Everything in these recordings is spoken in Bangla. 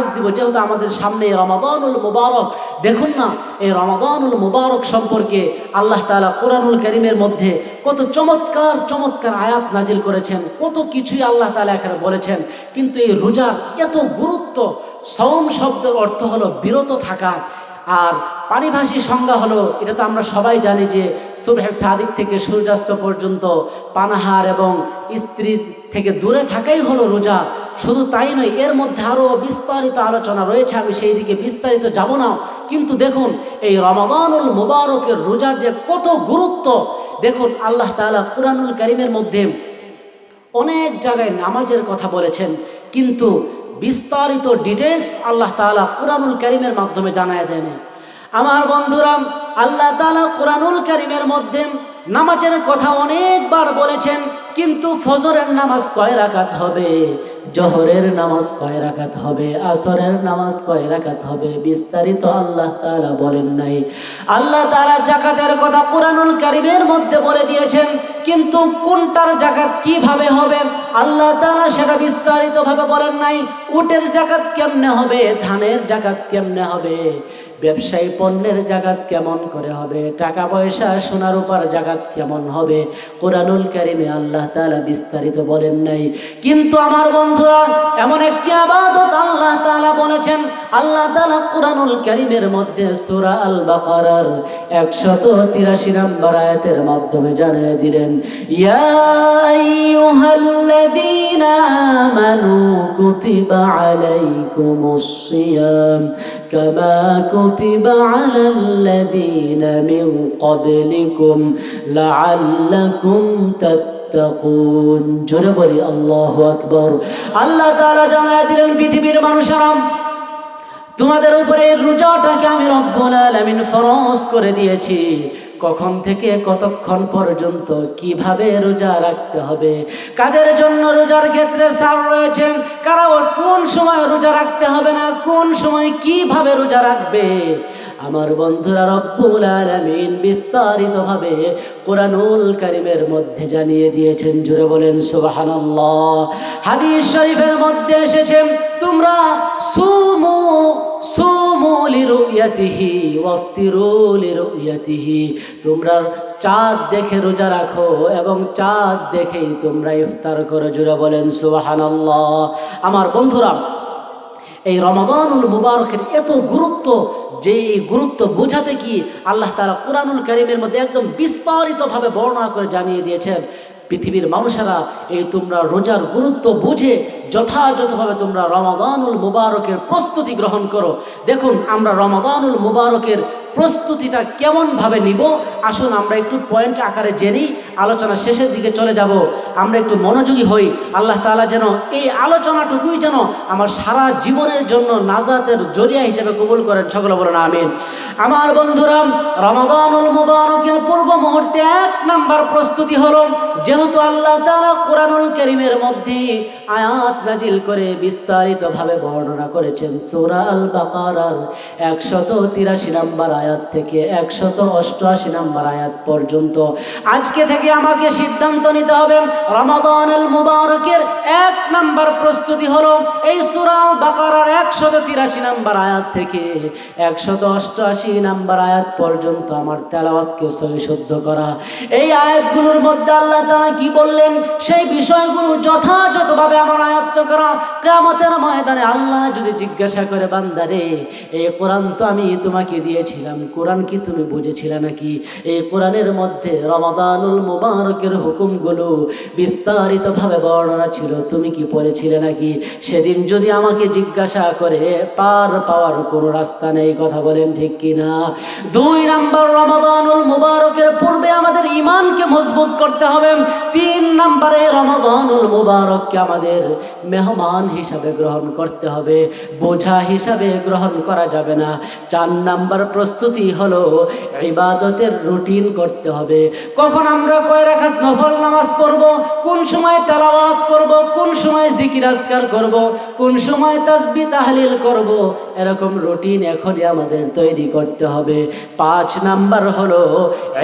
আজ দিব, যেহেতু আমাদের সামনে রমাদানুল মুবারক, দেখুন না, এই রমাদানুল মুবারক সম্পর্কে আল্লাহ তালা কোরআনুল করিমের মধ্যে কত চমৎকার চমৎকার আয়াত নাজিল করেছেন, কত কিছুই আল্লাহ তালা এখানে বলেছেন, কিন্তু এই রোজার এত গুরুত্ব সম শব্দের অর্থ হলো বিরত থাকা আর পারিভাষিক সংজ্ঞা হলো, এটা তো আমরা সবাই জানি যে সুবহে সাদিক থেকে সূর্যাস্ত পর্যন্ত পানাহার এবং স্ত্রী থেকে দূরে থাকাই হলো রোজা। শুধু তাই নয়, এর মধ্যে আরও বিস্তারিত আলোচনা রয়েছে, আমি সেই দিকে বিস্তারিত যাব না। কিন্তু দেখুন, এই রমাদানুল মুবারকের রোজার যে কত গুরুত্ব, দেখুন, আল্লাহ তাআলা কুরআনুল করিমের মধ্যে অনেক জায়গায় নামাজের কথা বলেছেন, কিন্তু বিস্তারিত ডিটেলস আল্লাহ তালা কোরআনুল করিমের মাধ্যমে জানায় দেন। আমার বন্ধুরা, আল্লাহ তালা কোরআনুল করিমের মধ্যে নামাজের কথা অনেকবার বলেছেন কিন্তু ফজরের নামাজ কয় রাকাত হবে? জহরের নামাজ কয় রাকাত হবে? আসরের নামাজ কয় রাকাত হবে? বিস্তারিত আল্লাহ তাআলা বলেন নাই। আল্লাহ তাআলা জাকাতের কথা কোরআনুল কারিমের মধ্যে বলে দিয়েছেন, কিন্তু কোনটার জাকাত কীভাবে হবে? আল্লাহ তাআলা সেটা বিস্তারিতভাবে বলেন নাই। উটের জাকাত কেমনে হবে? ধানের জাকাত কেমনে হবে? ব্যবসায়ী পণ্যের জাকাত কেমন করে হবে? টাকা পয়সা সোনার উপর জাকাত কেমন হবে? কোরআনুল কারিমে আল্লাহ তাআলা বিস্তারিত বলেন নাই। কিন্তু আমার বন্ধুরা, এমন একটি আবাদত আল্লাহ তাআলা বলেছেন, আল্লাহ তাআলা কোরআনুল কারিমের মধ্যে সূরা আল বাকারার 183 নম্বর আয়াতের মাধ্যমে জানিয়ে দিলেন কুতিবা লাআল্লাকুম জোরে বলি, আল্লাহু আকবার। আল্লাহ তাআলা জানায় দিলেন, পৃথিবীর মানুষেরা, তোমাদের উপরে রোজাটাকে আমি রব্বুল আলামিন ফরজ করে দিয়েছি। কখন থেকে কতক্ষণ পর্যন্ত কীভাবে রোজা রাখতে হবে? কাদের জন্য রোজার ক্ষেত্রে সার রয়েছে? কারা কোন সময় রোজা রাখতে হবে না? কোন সময় কীভাবে রোজা রাখবে? আমার বন্ধুরা রব্বুল আলামিন বিস্তারিতভাবে কোরআনুল কারিমের মধ্যে জানিয়ে দিয়েছেন জুড়ে বলেন সুবহানাল্লাহ। হাদিস শরীফের মধ্যে এসেছে, তোমরা সুমু সুমু লিরুয়াতিহি ওয়াফতিরু লিরুয়াতিহি তোমরা চাঁদ দেখে রোজা রাখো এবং চাঁদ দেখেই তোমরা ইফতার করো জুড়ে বলেন সুবহানাল্লাহ। আমার বন্ধুরা, এই রমাদানুল মুবারকের এত গুরুত্ব যে এই গুরুত্ব বোঝাতে কি আল্লাহ তালা কোরআনুল করিমের মধ্যে একদম বিস্তারিতভাবে বর্ণনা করে জানিয়ে দিয়েছেন, পৃথিবীর মানুষেরা এই তোমরা রোজার গুরুত্ব বুঝে যথাযথভাবে তোমরা রমাদানুল মুবারকের প্রস্তুতি গ্রহণ করো। দেখুন, আমরা রমাদানুল মুবারকের প্রস্তুতিটা কেমনভাবে নিব? আসুন, আমরা একটু পয়েন্ট আকারে জেনি আলোচনা শেষের দিকে চলে যাব। আমরা একটু মনোযোগী হই। আল্লাহ তাআলা যেন এই আলোচনাটুকুই যেন আমার সারা জীবনের জন্য নাজাতের জরিয়া হিসেবে কবুল করেন। সকলে বলেন, আমিন। আমার বন্ধুরা, রমাদানুল মুবারকের পূর্ব মুহূর্তে এক নাম্বার প্রস্তুতি হলো, যেহেতু আল্লাহ তাআলা কোরআনুল করিমের মধ্যে আয়াত নাজিল করে বিস্তারিতভাবে বর্ণনা করেছেন সূরা আল বাকারার একশত তিরাশি নাম্বার আয়াত থেকে একশত অষ্টআশি নাম্বার আয়াত পর্যন্ত। আজকে থেকে আমাকে সিদ্ধান্ত নিতে হবে, রমাদান আল মুবারকের এক নাম্বার প্রস্তুতি হলো এই সূরা আল বাকারার একশত তিরাশি নাম্বার আয়াত থেকে একশত অষ্টআশি নাম্বার আয়াত পর্যন্ত আমার তেলাওয়াতকে সহি শুদ্ধ করা। এই আয়াতগুলোর মধ্যে আল্লাহ তাআলা কি বললেন? সেই বিষয়গুলো যথাযথভাবে আমার আয়ত্ত করা। কেয়ামতের ময়দানে আল্লাহ যদি জিজ্ঞাসা করে, বান্দারে, এই কোরআন তো আমি তোমাকে দিয়েছিলাম, কোরআন কি তুমি বুঝেছিলে নাকি? এই কোরআনের মধ্যে রমাদানুল মুবারকের হুকুমগুলো বিস্তারিতভাবে বর্ণনা ছিল, তুমি কি পড়েছিলে নাকি? সেদিন যদি আমাকে জিজ্ঞাসা করে, পার পাওয়ার কোনো রাস্তা নেই, কথা বলেন ঠিক কি না দুই নাম্বার, রমাদানুল মুবারকের পূর্বে আমাদের ইমানকে মজবুত করতে হবে। তিন নাম্বারে, রমাদানুল মুবারককে আমাদের মেহমান হিসাবে গ্রহণ করতে হবে, বোঝা হিসাবে গ্রহণ করা যাবে না। চার নাম্বার প্রস্তুতি হলো ইবাদতের রুটিন করতে হবে। কখন আমরা কয় রাখাত নফল নামাজ পড়ব, কোন সময় তেলাওয়াত করব, কোন সময় জিকির আজকার করব, কোন সময় তাসবি তাহলিল করব, এরকম রুটিন এখনই আমাদের তৈরি করতে হবে। পাঁচ নাম্বার হলো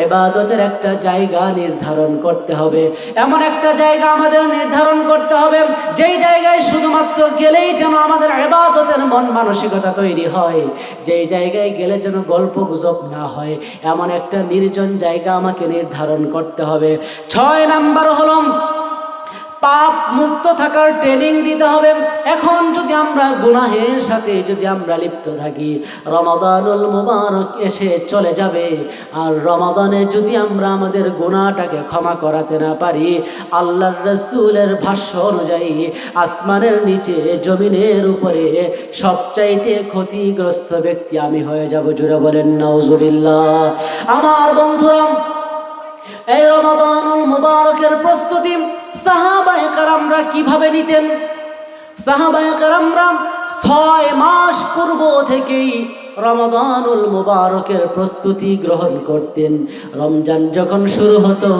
ইবাদতের একটা জায়গা নির্ধারণ করতে হবে। এমন একটা জায়গা আমাদের নির্ধারণ করতে হবে, যেই জায়গায় শুধুমাত্র গেলেই যেন আমাদের আবাদতের মন মানসিকতা তৈরি হয়। যেই জায়গায় গেলে যেন গল্প গুজব না হয়, এমন একটা নির্জন জায়গা আমাকে নির্ধারণ করতে হবে। ছয় নাম্বার হলো পাপ মুক্ত থাকার ট্রেনিং দিতে হবে। এখন যদি আমরা গুনাহের সাথে যদি আমরা লিপ্ত থাকি, রমাদানুল মুবারক এসে চলে যাবে। আর রমাদানে যদি আমরা আমাদের গুনাহটাকে ক্ষমা করাতে না পারি, আল্লাহর রসুলের ভাষ্য অনুযায়ী আসমানের নিচে, জমিনের উপরে সবচাইতে ক্ষতিগ্রস্ত ব্যক্তি আমি হয়ে যাব। জুড়ে বলেন নজরুল্লাহ আমার বন্ধুরাম এই রমাদানুল মুবারকের প্রস্তুতি সাহাবায়ে কারামরা কীভাবে নিতেন? সাহাবায় কারামরা ছয় মাস পূর্ব থেকেই রমাদানুল মুবারকের প্রস্তুতি গ্রহণ করতেন। রমজান যখন শুরু হতো,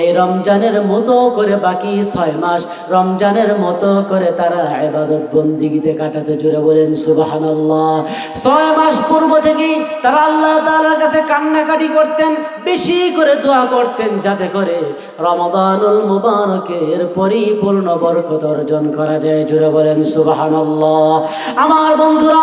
এই রমজানের মতো করে বাকি ছয় মাস রমজানের মতো করে তারা এবাদত বন্দিগিতে কাটাতে জুড়ে বলেন, সুবাহানাল্লাহ। ছয় মাস পূর্ব থেকেই তারা আল্লাহ তাআলার কাছে কান্নাকাটি করতেন, বেশি করে দোয়া করতেন, যাতে করে রমাদানুল মুবারকের পরিপূর্ণ বরকত অর্জন করা যায় জুড়ে বলেন, সুবাহানাল্লাহ। আমার বন্ধুরা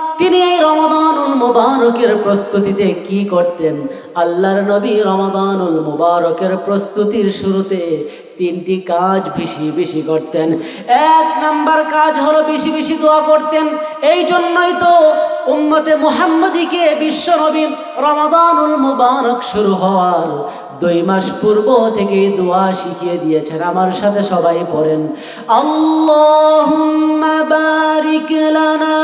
তিনি এই রমাদানুল মুবারকের প্রস্তুতিতে কি করতেন? আল্লাহর নবী রমাদানুল মুবারকের প্রস্তুতির শুরুতে তিনটি কাজ বেশি বেশি করতেন। এক নাম্বার কাজ হলো বেশি বেশি দোয়া করতেন। এই জন্যই তো উম্মতে মুহাম্মদীকে বিশ্বনবী রমাদানুল মুবারক শুরু হওয়ার দুই মাস পূর্ব থেকে দোয়া শিখিয়ে দিয়েছেন। আমার সাথে সবাই পড়েন। আল্লাহুম্মা বারিক লানা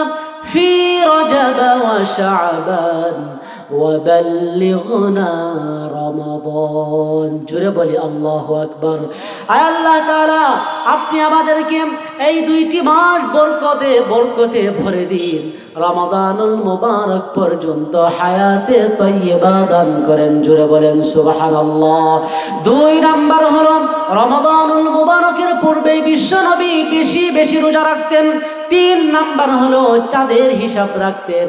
ফি রজব ওয়া শাবান وبلغنا রমাদান জুড়ে বলি আল্লাহু আকবার আয় আল্লাহ তাআলা আপনি আমাদেরকে এই দুইটি মাস বরকতে বরকতে ভরে দিন রমাদানুল মুবারক পর্যন্ত হায়াতে তৈয়বা দান করেন জুড়ে বলেন সুবহানাল্লাহ দুই নাম্বার হলো রমাদানুল মুবারকের পূর্বে বিশ্বনবী বেশি বেশি রোজা রাখতেন তিন নাম্বার হলো চাঁদের হিসাব রাখতেন,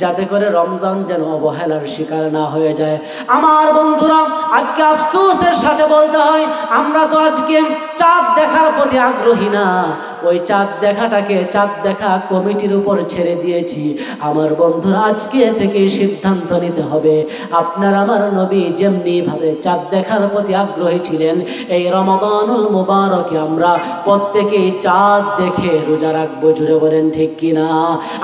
যাতে করে রমজান যেন অবহেলার শিকার না হয়ে যায়। আমার বন্ধুরা, আজকে আফসোসের সাথে বলতে হয়, আমরা তো আজকে চাঁদ দেখার প্রতি আগ্রহী না। ওই চাঁদ দেখাটাকে, চাঁদ দেখা কমিটির উপর ছেড়ে দিয়েছি। আমার বন্ধুরা আজকে থেকে সিদ্ধান্ত নিতে হবে। আপনার আমার নবী যেমনি ভাবে চাঁদ দেখার প্রতি আগ্রহী ছিলেন, এই রমাদানুল মুবারকে আমরা প্রত্যেকেই চাঁদ দেখে রোজা রাখব। জুড়ে বলেন ঠিক কিনা?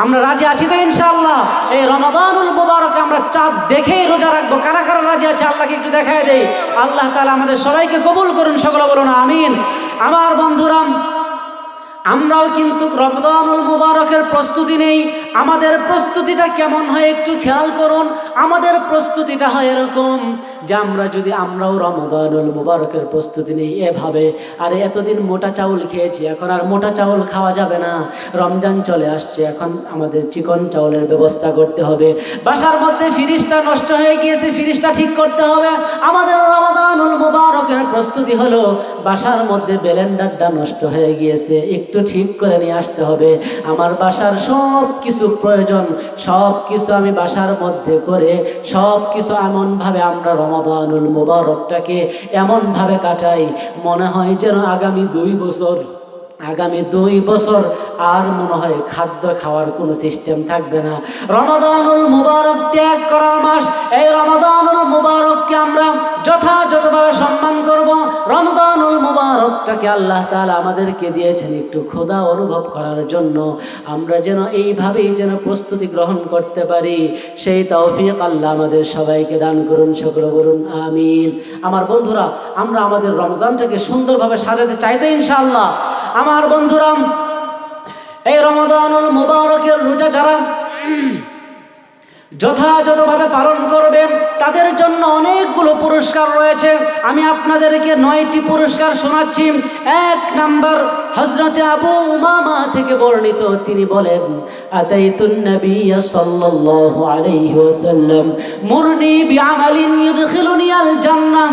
আমরা রাজি আছি তো ইনশাল্লাহ এই রমাদানুল মুবারকে আমরা চাঁদ দেখেই রোজা রাখব। কারা কারা রাজি আছে? আল্লাহকে একটু দেখায় দেই। আল্লাহ তালা আমাদের সবাইকে কবুল করুন, সকলে বলুন, আমিন। আমার বন্ধুরা আমরাও কিন্তু রমদানুল মুবারকের প্রস্তুতি নেই। আমাদের প্রস্তুতিটা কেমন হয় একটু খেয়াল করুন। আমাদের প্রস্তুতিটা হয় এরকম যে আমরা যদি আমরাও রমদানুল মুবারকের প্রস্তুতি নেই এভাবে। আরে এতদিন মোটা চাউল খেয়েছি, এখন আর মোটা চাউল খাওয়া যাবে না। রমজান চলে আসছে, এখন আমাদের চিকন চাউলের ব্যবস্থা করতে হবে। বাসার মধ্যে ফ্রিজটা নষ্ট হয়ে গিয়েছে ফ্রিজটা ঠিক করতে হবে। আমাদের রমাদানুল মুবারকের প্রস্তুতি হলো, বাসার মধ্যে ব্লেন্ডারটা নষ্ট হয়ে গিয়েছে, একটু ঠিক করে নিয়ে আসতে হবে। আমার বাসার সব কিছু প্রয়োজন সব কিছু আমি বাসার মধ্যে করে সব কিছু এমনভাবে আমরা রমাদানুল মোবারকটাকে এমনভাবে কাটাই, মনে হয় যেন আগামী দুই বছর আগামী দুই বছর আর মনে হয় খাদ্য খাওয়ার কোনো সিস্টেম থাকবে না। রমাদানুল মুবারক ত্যাগ করার মাস, এই রমাদানুল মুবারককে আমরা যথাযথভাবে সম্মান করব। রমাদানুল মুবারকটাকে আল্লাহ তাআলা আমাদেরকে দিয়েছেন একটু ক্ষুধা অনুভব করার জন্য। আমরা যেন এইভাবেই যেন প্রস্তুতি গ্রহণ করতে পারি, সেই তৌফিক আল্লাহ আমাদের সবাইকে দান করুন সকল করুন, আমিন। আমার বন্ধুরা, আমরা আমাদের রমজানটাকে সুন্দরভাবে সাজাতে চাইতে ইনশাআল্লাহ। আমার বন্ধুরাম এই রমাদানুল মুবারকের রোজা যারা যথাযথভাবে পালন করবে, তাদের জন্য অনেকগুলো পুরস্কার রয়েছে। আমি আপনাদেরকে নয়টি পুরস্কার শোনাচ্ছি। এক নাম্বার হজরতে আবু উমামা থেকে বর্ণিত, তিনি বলেন, আতাইতুন নবিয়্য সাল্লাল্লাহু আলাইহি ওয়াসাল্লাম, মুরনি বিআমালিন ইউদখিলুনি আল জান্নাহ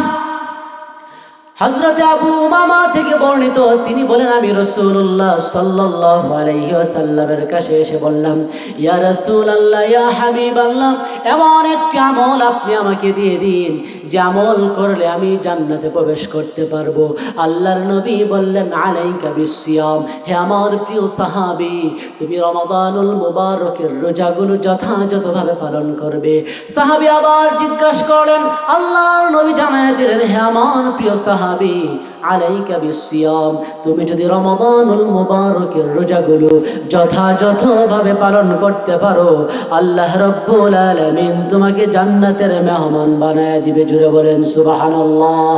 হজরতে আবু মামা থেকে বর্ণিত, তিনি বলেন, আমি রসুল্লাহ সাল্লাহ আলাইসাল্লামের কাছে এসে বললাম, ইয়া রসুল আল্লাহ ইয়া হাবিব আল্লাহ এমন একটি আমল আপনি আমাকে দিয়ে দিন, যে আমল করলে আমি জান্নাতে প্রবেশ করতে পারব। আল্লাহর নবী বললেন, আলাইকা বিসিয়াম হে আমার প্রিয় সাহাবি, তুমি রমাদানুল মুবারকের রোজাগুলো যথাযথভাবে পালন করবে। সাহাবি আবার জিজ্ঞাসা করলেন, আল্লাহর নবী জানায় দিলেন, হে আমার প্রিয় সাহাবি Swami, আলাইকা বিসিয়াম। তুমি যদি রমাদানুল মুবারকের রোজাগুলো যথাযথভাবে পালন করতে পারো, আল্লাহ রব্বুল আলামিন তোমাকে জান্নাতের মেহমান বানায় দিবে। জুড়ে বলেন, সুবহানাল্লাহ।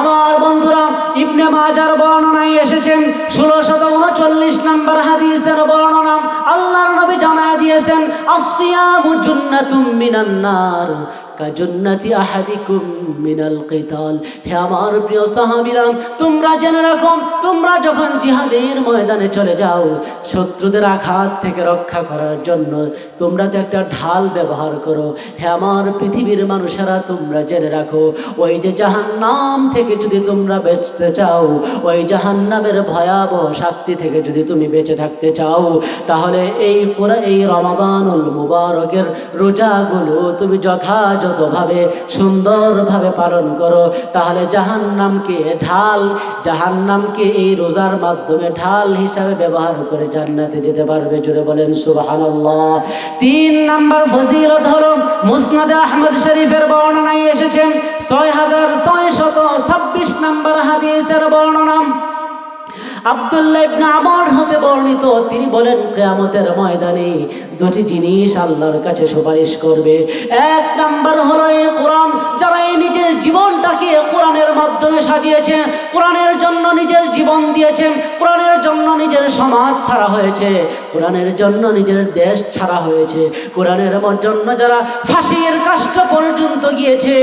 আমার বন্ধুরা, ইবনে মাজার বর্ণনায় এসেছেন ষোলোশত উনচল্লিশ নম্বর হাদিসের বর্ণনা। আল্লাহর নবী জানায় দিয়েছেন আসিয়ামু জুন্নাতুম মিনান নার কাজুন্নাতি আহাদিকুম মিনাল কিতাল। হে আমার প্রিয় সাহাবীরা তোমরা জেনে রাখো, তোমরা যখন জিহাদের ময়দানে চলে যাও, শত্রুদের আঘাত থেকে রক্ষা করার জন্য তোমরা তো একটা ঢাল ব্যবহার করো। হে আমার পৃথিবীর মানুষেরা, তোমরা জেনে রাখো, ওই যে জাহান্নাম থেকে যদি তোমরা বেঁচতে চাও, ওই জাহান্নামের ভয়াবহ শাস্তি থেকে যদি তুমি বেঁচে থাকতে চাও, তাহলে এই কোরআ এই রমাদানুল মুবারকের রোজাগুলো তুমি যথাযথভাবে সুন্দরভাবে পালন করো। তাহলে জাহান্নামকে ঢাল জাহান্নামকে এই রোজার মাধ্যমে ঢাল হিসাবে ব্যবহার করে জান্নাতে যেতে পারবে। জুড়ে বলেন, সুবহানাল্লাহ। তিন নাম্বার ফজিলত হলো, মুসনাদ আহমদ শরীফের বর্ণনায় এসেছেন ছয় হাজার ছয় শত ছাব্বিশ নাম্বার হাদিসের বর্ণনা আব্দুল্লাহ ইবনে আমর হতে বর্ণিত, তিনি বলেন, কেয়ামতের ময়দানে দুটি জিনিস আল্লাহর কাছে সুপারিশ করবে। এক নাম্বার হলো এই কোরআন, যারা এই নিজের জীবনটাকে কোরআনের মাধ্যমে সাজিয়েছে, কোরআনের জন্য নিজের জীবন দিয়েছেন কোরআনের জন্য নিজের সমাজ ছাড়া হয়েছে। কোরআনের জন্য নিজের দেশ ছাড়া হয়েছে। কোরআনের জন্য যারা ফাঁসির কাষ্ট পর্যন্ত গিয়েছে,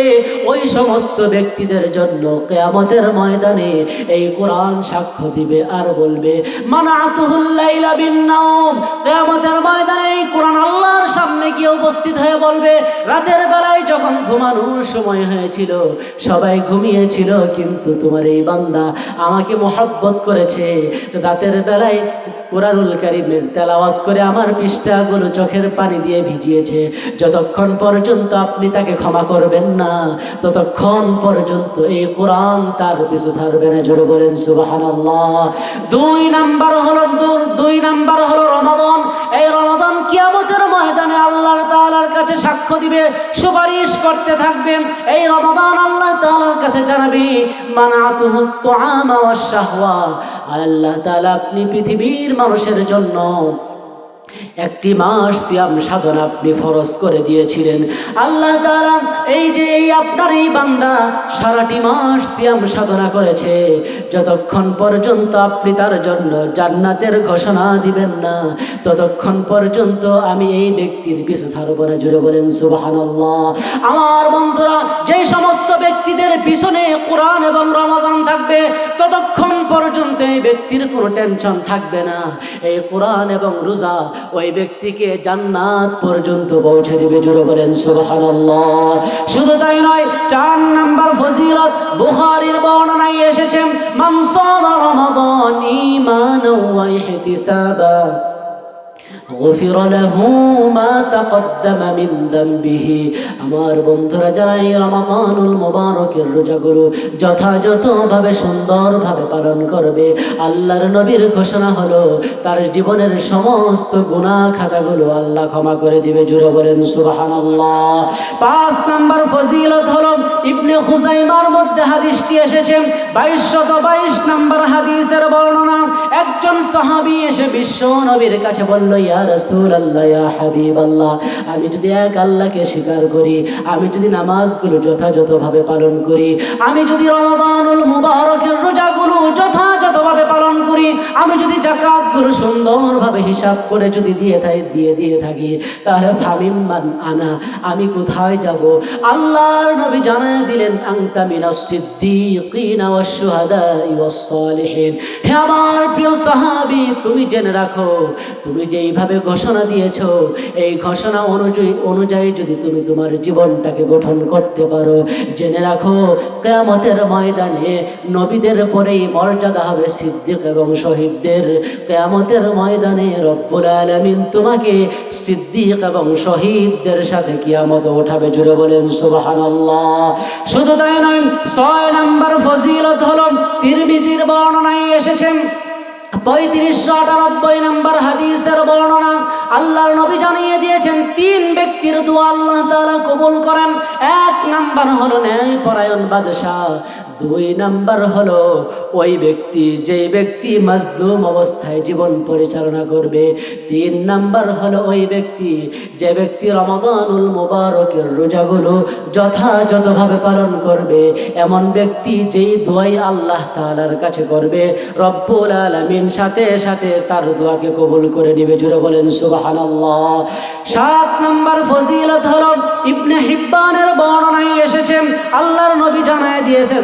ওই সমস্ত ব্যক্তিদের জন্য কেয়ামতের ময়দানে এই কোরআন সাক্ষ্য দিবে আর বলবে কিয়ামতের ময়দানে এই কোরআন আল্লাহর সামনে গিয়ে উপস্থিত হয়ে বলবে, রাতের বেলায় যখন ঘুমানোর সময় হয়েছিল, সবাই ঘুমিয়েছিল, কিন্তু তোমার এই বান্দা আমাকে মোহাব্বত করেছে। রাতের বেলায় কোরআনুল কারিমের তেলাওয়াত করে আমার পৃষ্ঠাগুলো চোখের পানি দিয়ে ভিজিয়েছে। যতক্ষণ পর্যন্ত আপনি তাকে ক্ষমা করবেন না, ততক্ষণ পর্যন্ত এই কোরআন তার পিছু ছাড়বে না। জোরে বলেন, সুবহানাল্লাহ। দুই নাম্বার হলো দুই নাম্বার হলো রমাদান। এই রমাদান কিয়ামতের ময়দানে আল্লাহর তাআলার কাছে সাক্ষ্য দিবে, সুপারিশ করতে থাকবে। এই রমাদান আল্লাহ তাআলার কাছে জানাবি মানাতুহু ওয়াশ শাহওয়া। আল্লাহ তালা আপনি পৃথিবীর মানুষের জন্য। একটি মাস সিয়াম সাধনা আপনি ফরজ করে দিয়েছিলেন। আল্লাহ তাআলা এই যে এই আপনার এই বান্দা সারাটি মাস সিয়াম সাধনা করেছে, যতক্ষণ পর্যন্ত আপনি তার জন্য জান্নাতের ঘোষণা দিবেন না, ততক্ষণ পর্যন্ত আমি এই ব্যক্তির পিছু ছাড়ব জুড়ে বলেন, সুবহানাল্লাহ। আমার বন্ধুরা, যে সমস্ত ব্যক্তিদের পিছনে কোরআন এবং রমজান থাকবে, ততক্ষণ পর্যন্ত এই ব্যক্তির কোনো টেনশন থাকবে না। এই কোরআন এবং রোজা ওই ব্যক্তিকে জান্নাত পর্যন্ত পৌঁছে দিবে জুড়ে বলেন, সুবহানাল্লাহ। শুধু তাই নয়, চার নাম্বার ফজিলত বুখারীর বর্ণনায় এসেছে, মান সামা রমাদান ঈমানাও ওয়া গফির মা তাকদ্দামা মিন দামবিহি। আমার বন্ধুরা যারা রমাদানুল মোবারকের রোজাগুলো যথাযথভাবে সুন্দরভাবে পালন করবে, আল্লাহর নবীর ঘোষণা হলো, তার জীবনের সমস্ত গুণা খাতাগুলো আল্লাহ ক্ষমা করে দিবে। জুড়ে বলেন, সুবহানাল্লাহ। পাঁচ নাম্বার ফজিলত হলো, ইবনে খুজাইমার মধ্যে হাদিসটি এসেছে, বাইশশত বাইশ নাম্বার হাদিসের বর্ণনা। একজন সাহাবী এসে বিশ্ব নবীর কাছে বলল, ইয়া আমি যদি এক আল্লাহকে স্বীকার করি, আমি যদি নামাজগুলো যথাযথভাবে পালন করি, আমি যদি রমাদানুল মুবারকের রোজাগুলো যথাযথভাবে পালন করি, আমি যদি জাকাতগুলো সুন্দরভাবে হিসাব করে যদি দিয়ে থাকি দিয়ে দিয়ে থাকি, তাহলে ফামিম মান আনা, আমি কোথায় যাব? আল্লাহর নবী জানায় দিলেন আংতা মিনাস সিদ্দিকিনা ওয়াস শুহাদা ওয়াস সালিহিন হে আমার প্রিয় সাহাবী, তুমি জেনে রাখো, তুমি যেইভাবে ঘোষণা দিয়েছ? এই ঘোষণা অনুযায়ী অনুযায়ী যদি তুমি তোমার জীবনটাকে গঠন করতে পারো, জেনে রাখো, কেয়ামতের ময়দানে নবীদের পরেই মর্যাদা হবে সিদ্দিক এবং শহীদদের। কেয়ামতের ময়দানে রব্বুল আলমিন তোমাকে সিদ্দিক এবং শহীদদের সাথে কিয়ামত ওঠাবে। জুড়ে বলেন, সুবহানাল্লাহ। শুধু তাই নয়, ছয় নম্বর ফজিলত হলো, তিরমিজির বর্ণনায় এসেছেন পঁয়ত্রিশশো আটানব্বই নম্বর হাদিসের বর্ণনা। আল্লাহর নবী জানিয়ে দিয়েছেন, তিন ব্যক্তির দোয়া আল্লাহ তাআলা কবুল করেন। এক নাম্বার হলো ন্যায় পরায়ণ বাদশাহ। দুই নাম্বার হলো, ওই ব্যক্তি যেই ব্যক্তি মাজলুম অবস্থায় জীবন পরিচালনা করবে। তিন নাম্বার হলো, ওই ব্যক্তি যে ব্যক্তি রমাদানুল মুবারকের রোজাগুলো যথাযথভাবে পালন করবে। এমন ব্যক্তি যেই দোয়াই আল্লাহ তাআলার কাছে করবে। রব্বুল আলামিন সাথে সাথে তার দোয়াকে কবুল করে নিবে। জুড়ে বলেন, সুবহানাল্লাহ। সাত নাম্বার ফজিলত হলো, ইবনে হিব্বানের বর্ণনায় এসেছেন, আল্লাহর নবী জানায় দিয়েছেন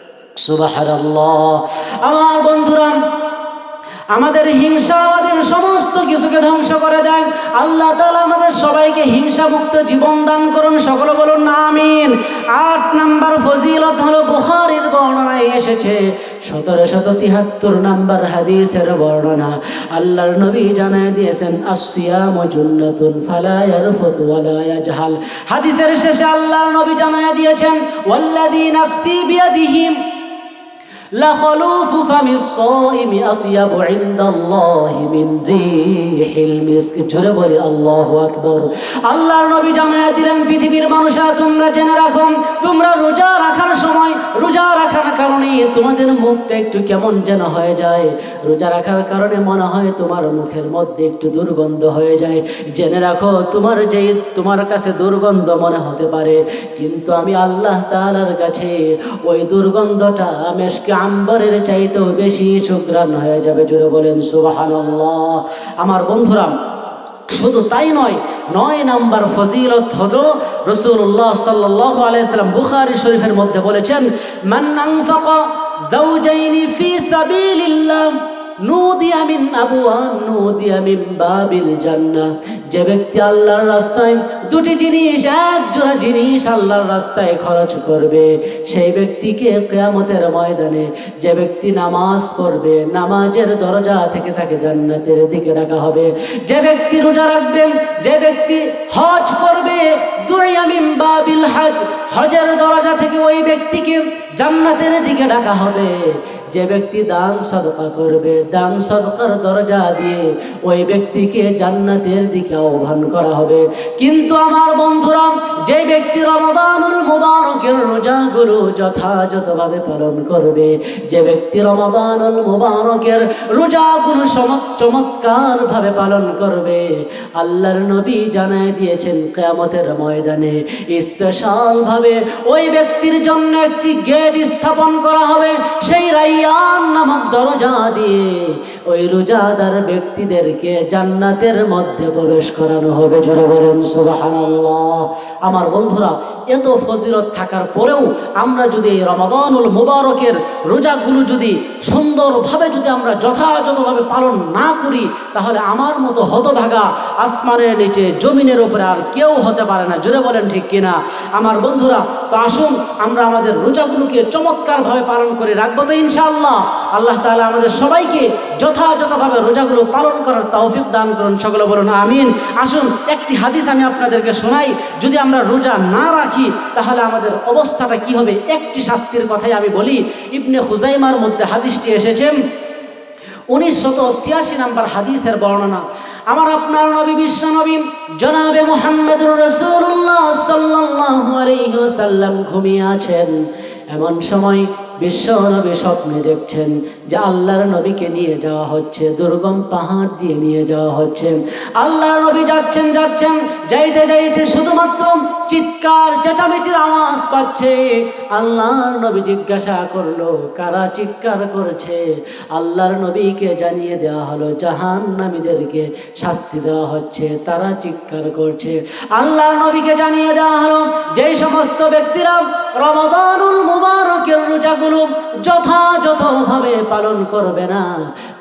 আমার বন্ধুরা, আমাদের হিংসা আমাদের সমস্ত কিছুকে ধ্বংস করে দেয়। আল্লাহ তালা আমাদের সবাইকে হিংসা মুক্ত জীবন দান করুন, সকলে বলুন আমিন। আট নাম্বার ফজিলত হলো বুখারীর বর্ণনায় এসেছে। সতেরো শত তিহাত্তর নাম্বার হাদিসের বর্ণনা। আল্লাহর নবী জানায় দিয়েছেন আসিয়াম জুন্নাতুন ফালা ইয়ারফুতু ওয়ালা হাদিসের শেষে আল্লাহর নবী জানায় দিয়েছেন, ওয়াল্লাযী নাফসি বিয়াদিহিম لخلوف فم الصائم أطيب عند الله من ريح المسك জোরে বলি আল্লাহু আকবার আল্লাহর নবী জানায় দিলেন পৃথিবীর মানুষরা তোমরা জেনে রাখো তোমরা রোজা রাখার সময় রোজা রাখার কারণে তোমাদের মুখটা একটু কেমন যেন হয়ে যায় রোজা রাখার কারণে মনে হয় তোমার মুখের মধ্যে একটু দুর্গন্ধ হয়ে যায় জেনে রাখো তোমার যেই তোমার কাছে দুর্গন্ধ মনে হতে পারে কিন্তু আমি আল্লাহ তাআলার কাছে ওই দুর্গন্ধটা মেশকে আম্বরের চাইতেও বেশি সুগ্রাণ হয়ে যাবে জুড়ে বলেন সুবাহান আমার বন্ধুরা, শুধু তাই নয় নয় নাম্বার ফজিলত হতো রসুল্লাহ সাল্লাহ আলাইসাল্লাম বুখারি শরীফের মধ্যে বলেছেন মান্নাং ফাকা জাউজাইনি ফি সাবিলিল্লাহ। নুদিয়া মিন আবওয়াব নুদিয়া মিন বাবিল জান্নাহ। যে ব্যক্তি আল্লাহর রাস্তায় দুটি জিনিস, এক জোড়া জিনিস আল্লাহর রাস্তায় খরচ করবে, সেই ব্যক্তিকে কেয়ামতের ময়দানে যে ব্যক্তি নামাজ পড়বে, নামাজের দরজা থেকে তাকে জান্নাতের দিকে ডাকা হবে। যে ব্যক্তি রোজা রাখবেন যে ব্যক্তি হজ করবে দুইয়া মিন বাবিল হজ, হজের দরজা থেকে ওই ব্যক্তিকে জান্নাতের দিকে ডাকা হবে। যে ব্যক্তি দান সদকা করবে, দান সদকার দরজা দিয়ে ওই ব্যক্তিকে জান্নাতের দিকে আহ্বান করা হবে। কিন্তু আমার বন্ধুরা, যে ব্যক্তি রমাদানুল মুবারকের রোজাগুলো যথাযথভাবে পালন করবে, যে ব্যক্তি রমাদানুল মুবারকের রোজাগুলো চমৎকার ভাবে পালন করবে, আল্লাহর নবী জানায় দিয়েছেন কেয়ামতের ময়দানে স্পেশাল ভাবে ওই ব্যক্তির জন্য একটি গেট স্থাপন করা হবে, সেই রাইয়ান নামক দরজা দিয়ে ওই রোজাদার ব্যক্তিদেরকে জান্নাতের মধ্যে প্রবেশ করানো হবে। জোরে বলেন আমার বন্ধুরা, এত ফজিলত থাকার পরেও আমরা যদি এই রমাদানুল মুবারকের রোজাগুলো যদি সুন্দরভাবে যদি আমরা যথাযথভাবে পালন না করি, তাহলে আমার মতো হতভাগা আসমানের নিচে, জমিনের উপরে আর কেউ হতে পারে না। জোরে বলেন ঠিক কিনা? আমার বন্ধুরা, তো আসুন আমরা আমাদের রোজাগুলোকে চমৎকারভাবে পালন করে রাখব তো ইনশাআল্লাহ। আল্লাহ তাআলা আমাদের সবাইকে যথাযথভাবে রোজাগুলো পালন করার তৌফিক দান করুন। সকলে বলুন, আমিন। আসুন, একটি হাদিস আমি আপনাদেরকে শোনাই। যদি আমরা রোজা না রাখি, তাহলে আমাদের অবস্থাটা কি হবে? একটি শাস্তির কথাই আমি বলি। ইবনে হুজাইমার মধ্যে হাদিসটি এসেছে। উনিশশত ছিয়াশি নাম্বার হাদিসের বর্ণনা, আমার আপনার নবী বিশ্ব নবী, জনাবে মোহাম্মদুর রসুল্লাহ আলাইহি ঘুমিয়ে আছেন। এমন সময় বিশ্ব নবী স্বপ্নে দেখছেন যে আল্লাহর নবীকে নিয়ে যাওয়া হচ্ছে, দুর্গম পাহাড় দিয়ে নিয়ে যাওয়া হচ্ছে। আল্লাহর নবী যাচ্ছেন যাচ্ছেন, যাইতে যাইতে শুধুমাত্র চিৎকার, চেঁচামেচির আওয়াজ পাচ্ছে। আল্লাহর নবী জিজ্ঞাসা করল, কারা চিৎকার করছে? আল্লাহর নবীকে জানিয়ে দেওয়া হলো জাহান নামীদেরকে শাস্তি দেওয়া হচ্ছে, তারা চিৎকার করছে। আল্লাহর নবীকে জানিয়ে দেওয়া হলো, যেই সমস্ত ব্যক্তিরা রমাদানুল মুবারকের রোজাগুলো যথাযথভাবে পালন করবে না।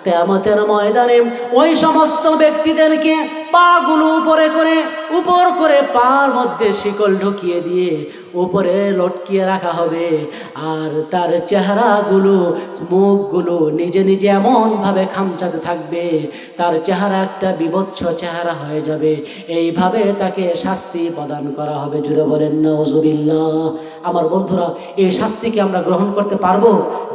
তেমতের ময়দানে ওই সমস্ত ব্যক্তিদেরকে পাগুলো উপরে করে, উপর করে পার মধ্যে শিকল ঢুকিয়ে দিয়ে উপরে লটকিয়ে রাখা হবে। আর তার চেহারাগুলো, মুখগুলো নিজে নিজে এমনভাবে খামচাতে থাকবে, তার চেহারা একটা বিবচ্ছ চেহারা হয়ে যাবে। এইভাবে তাকে শাস্তি প্রদান করা হবে। জুড়ে বলেন নজুবিল্লাহ আমার বন্ধুরা, এই শাস্তিকে আমরা গ্রহণ করতে পারব?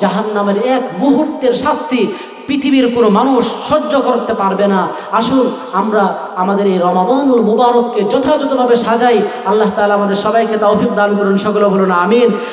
জাহান নামের এক মুহূর্তের শাস্তি পৃথিবীর কোনো মানুষ সহ্য করতে পারবে না। আসুন, আমরা আমাদের এই রমাদানুল মুবারককে যথাযথভাবে সাজাই। আল্লাহ তালা আমাদের সবাইকে তৌফিক দান করুন, সকলে বলুন আমিন।